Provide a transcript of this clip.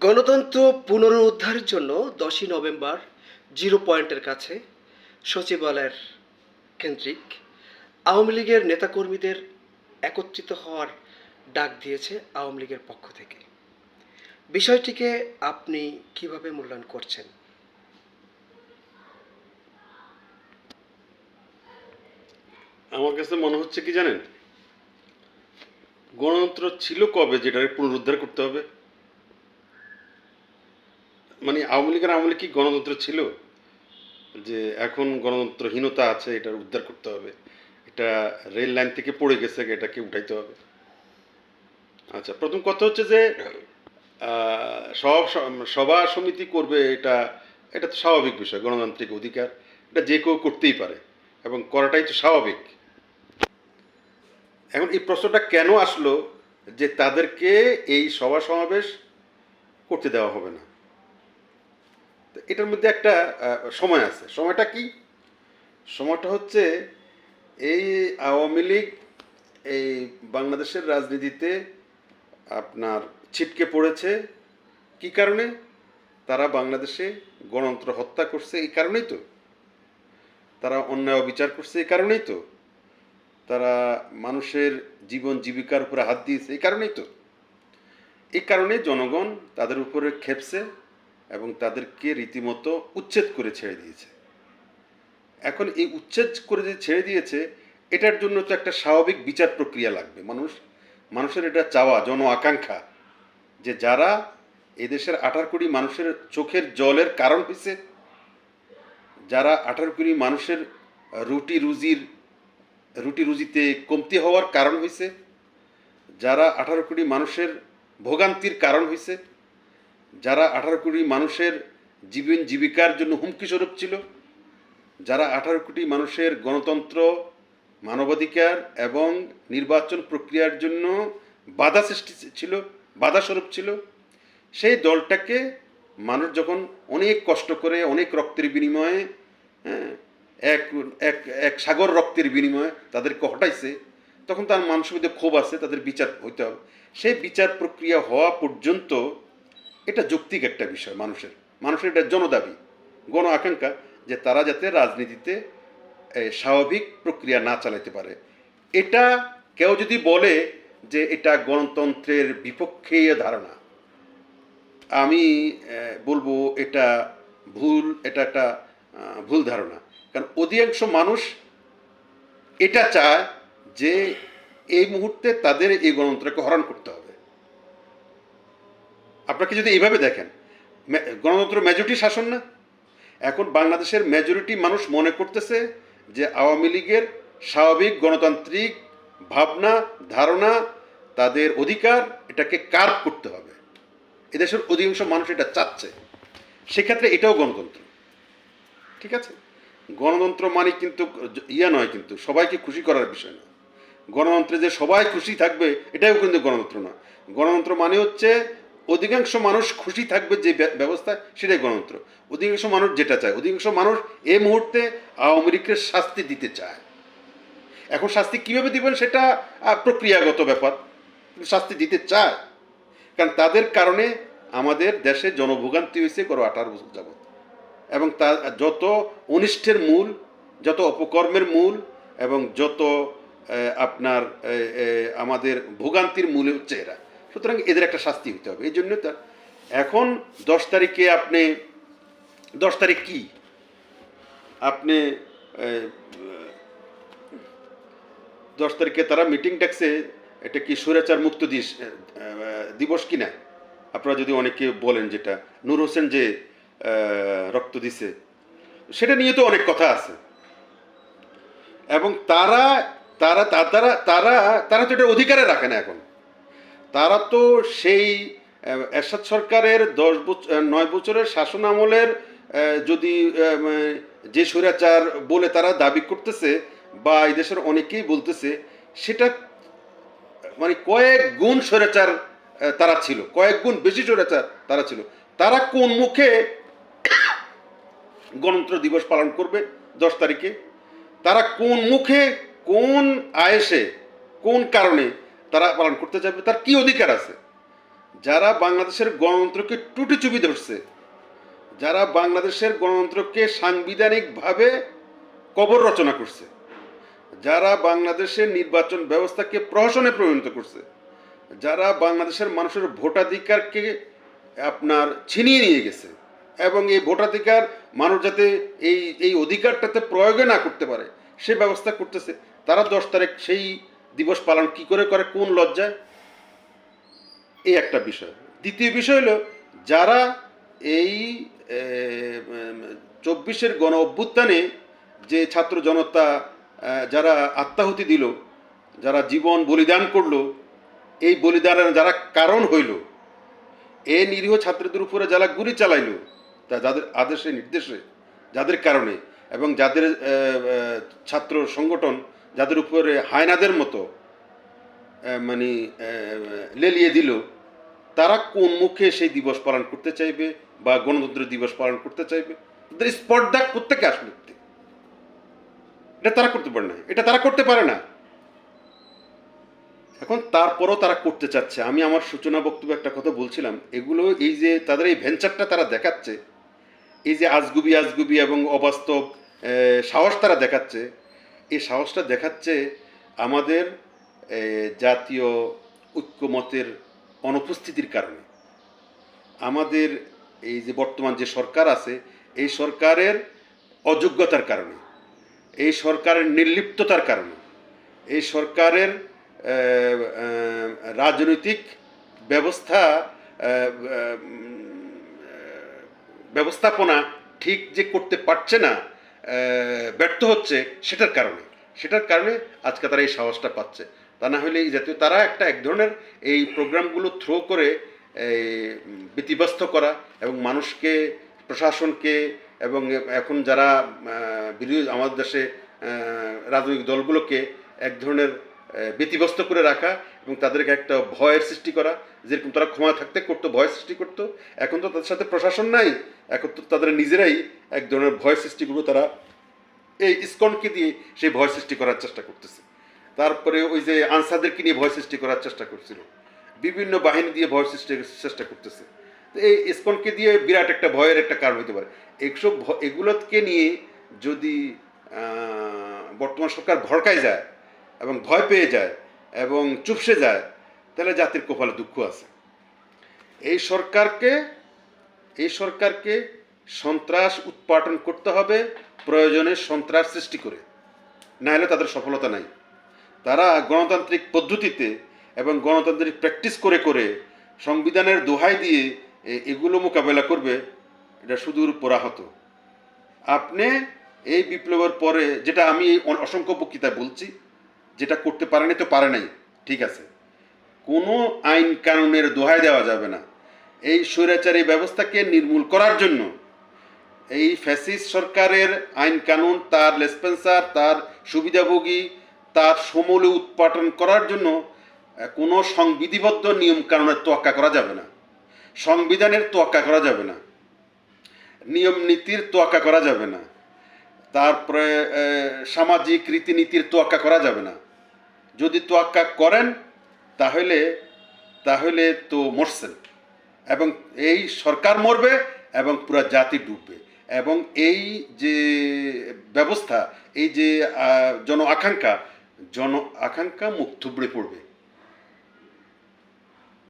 গণতন্ত্র পুনরুদ্ধারের জন্য দশই নভেম্বর জিরো পয়েন্টের কাছে সচিবালয়ের কেন্দ্রিক আওয়ামী লীগের নেতাকর্মীদের একত্রিত হওয়ার ডাক দিয়েছে আওয়ামী লীগের পক্ষ থেকে। বিষয়টিকে আপনি কীভাবে মূল্যায়ন করছেন? আমার কাছে মনে হচ্ছে কি জানেন? গণতন্ত্র ছিল কবে যেটাকে পুনরুদ্ধার করতে হবে? মানে আওয়ামী লীগের আমলে কি গণতন্ত্র ছিল? যে এখন গণতন্ত্রহীনতা আছে এটা উদ্ধার করতে হবে। এটা রেল লাইন থেকে পড়ে গেছে, এটাকে উঠাইতে হবে। আচ্ছা প্রথম কথা হচ্ছে যে সব সভা সমিতি করবে এটা এটা তো স্বাভাবিক বিষয়, গণতান্ত্রিক অধিকার। এটা যে কেউ করতেই পারে, এবং করাটাই তো স্বাভাবিক। এখন এই প্রশ্নটা কেন আসলো যে তাদেরকে এই সভা সমাবেশ করতে দেওয়া হবে না? এটার মধ্যে একটা সময় আছে। সময়টা কি? সময়টা হচ্ছে এই আওয়ামী লীগ, এই বাংলাদেশের রাজনীতিতে আপনার ছিটকে পড়েছে। কি কারণে? তারা বাংলাদেশে গণতন্ত্র হত্যা করছে এই কারণেই তো। তারা অন্যায় অবিচার করছে এই কারণেই তো। তারা মানুষের জীবন জীবিকার উপরে হাত দিয়েছে এই কারণেই তো। এই কারণে জনগণ তাদের উপরে খেপছে এবং তাদেরকে রীতিমতো উচ্ছেদ করে ছেড়ে দিয়েছে। এখন এই উচ্ছেদ করে যে ছেড়ে দিয়েছে, এটার জন্য তো একটা স্বাভাবিক বিচার প্রক্রিয়া লাগবে। মানুষ, মানুষের এটা চাওয়া, জন আকাঙ্ক্ষা যে যারা এদেশের আঠারো কোটি মানুষের চোখের জলের কারণ হয়েছে যারা আঠারো কোটি মানুষের রুটি রুজির, রুটি রুজিতে কমতি হওয়ার কারণ হয়েছে যারা আঠারো কোটি মানুষের ভোগান্তির কারণ হয়েছে যারা আঠারো কোটি মানুষের জীবন জীবিকার জন্য হুমকি স্বরূপ ছিল যারা আঠারো কোটি মানুষের গণতন্ত্র মানবাধিকার এবং নির্বাচন প্রক্রিয়ার জন্য বাধা সৃষ্টি ছিল বাধা স্বরূপ ছিল সেই দলটাকে মানুষ যখন অনেক কষ্ট করে অনেক রক্তের বিনিময়ে হ্যাঁ, এক এক এক সাগর রক্তের বিনিময়ে তাদেরকে হটাইছে তখন তার মানুষের মধ্যে ক্ষোভ আছে তাদের বিচার হইতে হবে। সেই বিচার প্রক্রিয়া হওয়া পর্যন্ত এটা যৌক্তিক একটা বিষয় মানুষের। মানুষের এটা জনদাবি, গণ আকাঙ্ক্ষা যে তারা যাতে রাজনীতিতে স্বাভাবিক প্রক্রিয়া না চালাতে পারে। এটা কেউ যদি বলে যে এটা গণতন্ত্রের বিপক্ষে ধারণা, আমি বলব এটা ভুল, এটা একটা ভুল ধারণা। কারণ অধিকাংশ মানুষ এটা চায় যে এই মুহূর্তে তাদের এই গণতন্ত্রকে হরণ করতে হবে। আপনাকে যদি এইভাবে দেখেন গণতন্ত্র মেজরিটি শাসন না? এখন বাংলাদেশের মেজরিটি মানুষ মনে করতেছে যে আওয়ামী লীগের স্বাভাবিক গণতান্ত্রিক ভাবনা, ধারণা, তাদের অধিকার, এটাকে কার্ভ করতে হবে। এদেশের অধিকাংশ মানুষ এটা চাচ্ছে। সেক্ষেত্রে এটাও গণতন্ত্র। ঠিক আছে? গণতন্ত্র মানে কিন্তু ইয়া নয় কিন্তু, সবাইকে খুশি করার বিষয় না গণতন্ত্রে যে সবাই খুশি থাকবে, এটাও কিন্তু গণতন্ত্র না গণতন্ত্র মানে হচ্ছে অধিকাংশ মানুষ খুশি থাকবে যে ব্য- ব্যবস্থা, সেটাই গণতন্ত্র। অধিকাংশ মানুষ যেটা চায়, অধিকাংশ মানুষ এই মুহূর্তে আওয়ামী লীগকে শাস্তি দিতে চায়। এখন শাস্তি কীভাবে দিবেন সেটা প্রক্রিয়াগত ব্যাপার। শাস্তি দিতে চায়। কারণ তাদের কারণে আমাদের দেশে জনভোগান্তি হয়েছে গত আঠারো বছর যাবত এবং তা, যত অনিষ্টের মূল, যত অপকর্মের মূল, এবং যত আপনার আমাদের ভোগান্তির মূল হচ্ছে এরা। সুতরাং এদের একটা শাস্তি হতে হবে। এই জন্য তার এখন দশ তারিখে আপনি, দশ তারিখ কি? আপনি দশ তারিখে তারা মিটিং ডাকছে, এটা কি সুরেচার মুক্ত দিস দিবস কি না? আপনারা যদি অনেকে বলেন যেটা, নূর হোসেন যে রক্ত দিছে, সেটা নিয়ে তো অনেক কথা আছে। এবং তারা তারা তারা তারা তারা তো এটা অধিকারে রাখে না এখন। তারা তো সেই এরশাদ সরকারের দশ বছর নয় বছরের শাসন আমলের যদি যে স্বৈরাচার বলে তারা দাবি করতেছে বা এই দেশের অনেকেই বলতেছে, সেটা মানে কয়েক গুণ স্বৈরাচার তারা ছিল, কয়েক গুণ বেশি স্বৈরাচার তারা ছিল। তারা কোন মুখে গণতন্ত্র দিবস পালন করবে দশ তারিখে? তারা কোন মুখে কোন আয়েসে কোন কারণে তারা পালন করতে যাবে, তার কি অধিকার আছে? যারা বাংলাদেশের গণতন্ত্রকে টুটি চুপি ধরছে, যারা বাংলাদেশের গণতন্ত্রকে সাংবিধানিকভাবে কবর রচনা করছে, যারা বাংলাদেশের নির্বাচন ব্যবস্থাকে প্রহসনে পরিণত করছে, যারা বাংলাদেশের মানুষের ভোটাধিকারকে আপনার ছিনিয়ে নিয়ে গেছে এবং এই ভোটাধিকার মানুষ যাতে এই এই অধিকারটাতে প্রয়োগে না করতে পারে, সে ব্যবস্থা করতেছে, তারা দশ তারিখ সেই দিবস পালন কি করে করে, কোন লজ্জায়? এই একটা বিষয়। দ্বিতীয় বিষয় হলো, যারা এই চব্বিশের গণ অভ্যুত্থানে যে ছাত্র জনতা যারা আত্মাহুতি দিল, যারা জীবন বলিদান করল, এই বলিদানের যারা কারণ হইল, এ নিরীহ ছাত্রদের উপরে যারা গুলি চালাইলো, তা যাদের আদেশে, নির্দেশে, যাদের কারণে এবং যাদের ছাত্র সংগঠন যাদের উপরে হায়নাদের মতো মানে লেলিয়ে দিল, তারা কোন মুখে সেই দিবস পালন করতে চাইবে বা গণতন্ত্র দিবস পালন করতে চাইবে? তাদের স্পর্ধা কোথেকে আসলো? এটা তারা করতে পারে না এটা তারা করতে পারে না। এখন তারপরও তারা করতে চাচ্ছে। আমি আমার সূচনা বক্তব্যে একটা কথা বলছিলাম। এগুলো এই যে তাদের এই ভেঞ্চারটা তারা দেখাচ্ছে, এই যে আজগুবি আজগুবি এবং অবাস্তব সাহস তারা দেখাচ্ছে এই সাহসটা দেখাচ্ছে আমাদের জাতীয় ঐক্যমতের অনুপস্থিতির কারণে। আমাদের এই যে বর্তমান যে সরকার আছে, এই সরকারের অযোগ্যতার কারণে, এই সরকারের নির্লিপ্ততার কারণে, এই সরকারের রাজনৈতিক ব্যবস্থা ব্যবস্থাপনা ঠিক যে করতে পারছে না ব্যর্থ হচ্ছে সেটার কারণে। সেটার কারণে আজকে তারা এই সাহসটা পাচ্ছে। তা না হলে জাতীয় তারা একটা এক ধরনের এই প্রোগ্রামগুলো থ্রো করে ব্যতিব্যস্ত করা এবং মানুষকে, প্রশাসনকে এবং এখন যারা বিরোধী আমাদের দেশে রাজনৈতিক দলগুলোকে এক ধরনের ব্যতিব্যস্ত করে রাখা এবং তাদেরকে একটা ভয়ের সৃষ্টি করা, যেরকম তারা ক্ষমা থাকতে করতো, ভয় সৃষ্টি করতো, এখন তো তাদের সাথে প্রশাসন নাই, এখন তো তাদের নিজেরাই এক ধরনের ভয় সৃষ্টিগুলো তারা এই ইসকনকে দিয়ে সেই ভয় সৃষ্টি করার চেষ্টা করতেছে। তারপরে ওই যে আনসারদেরকে নিয়ে ভয় সৃষ্টি করার চেষ্টা করছিল। বিভিন্ন বাহিনী দিয়ে ভয় সৃষ্টি চেষ্টা করতেছে। তো এই ইসকনকে দিয়ে বিরাট একটা ভয়ের একটা কারণ হতে পারে। এইসব এগুলোকে নিয়ে যদি বর্তমান সরকার ভড়কায় যায় এবং ভয় পেয়ে যায় এবং চুপসে যায়, তাহলে জাতির কপালে দুঃখ আছে। এই সরকারকে এই সরকারকে সন্ত্রাস উৎপাটন করতে হবে, প্রয়োজনে সন্ত্রাস সৃষ্টি করে। না হলে তাদের সফলতা নাই। তারা গণতান্ত্রিক পদ্ধতিতে এবং গণতান্ত্রিক প্র্যাকটিস করে করে সংবিধানের দোহাই দিয়ে এগুলো মোকাবেলা করবে, এটা সুদূর পরাহত। আপনি এই বিপ্লবের পরে যেটা আমি অসংখ্য বক্তৃতায় বলছি, যেটা করতে পারেনি তো পারে নাই, ঠিক আছে। কোনো আইন কানুনের দোহাই দেওয়া যাবে না। এই স্বৈরাচারী ব্যবস্থাকে নির্মূল করার জন্য এই ফ্যাসিস্ট সরকারের আইন কানুন তার লেসপেন্সার, তার সুবিধাভোগী, তার সমূলে উৎপাটন করার জন্য কোনো সংবিধিবদ্ধ নিয়ম কানুনের তোয়াক্কা করা যাবে না। সংবিধানের তোয়াক্কা করা যাবে না। নিয়ম নীতির তোয়াক্কা করা যাবে না। তারপরে সামাজিক রীতিনীতির তোয়াক্কা করা যাবে না। যদি তোয়াক্কা করেন, তাহলে তাহলে তো মরছেন। এবং এই সরকার মরবে এবং পুরো জাতি ডুববে। এবং এই যে ব্যবস্থা এই যে জন আকাঙ্ক্ষা জন আকাঙ্ক্ষা মুখ থুবড়ে পড়বে।